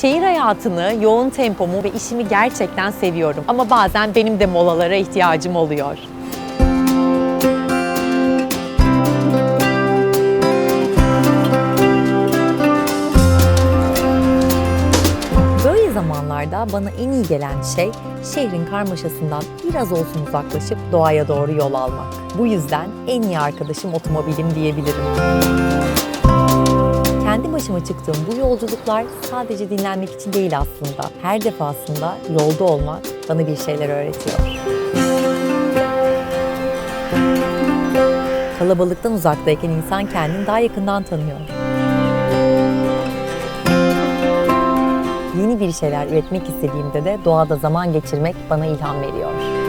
Şehir hayatını, yoğun tempomu ve işimi gerçekten seviyorum. Ama bazen benim de molalara ihtiyacım oluyor. Böyle zamanlarda bana en iyi gelen şey şehrin karmaşasından biraz olsun uzaklaşıp doğaya doğru yol almak. Bu yüzden en iyi arkadaşım otomobilim diyebilirim. Kendi başıma çıktığım bu yolculuklar sadece dinlenmek için değil aslında. Her defasında yolda olmak bana bir şeyler öğretiyor. Kalabalıktan uzaktayken insan kendini daha yakından tanıyor. Yeni bir şeyler üretmek istediğimde de doğada zaman geçirmek bana ilham veriyor.